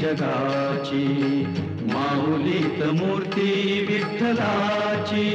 जगाची माऊलीत मूर्ती विठ्ठलाची.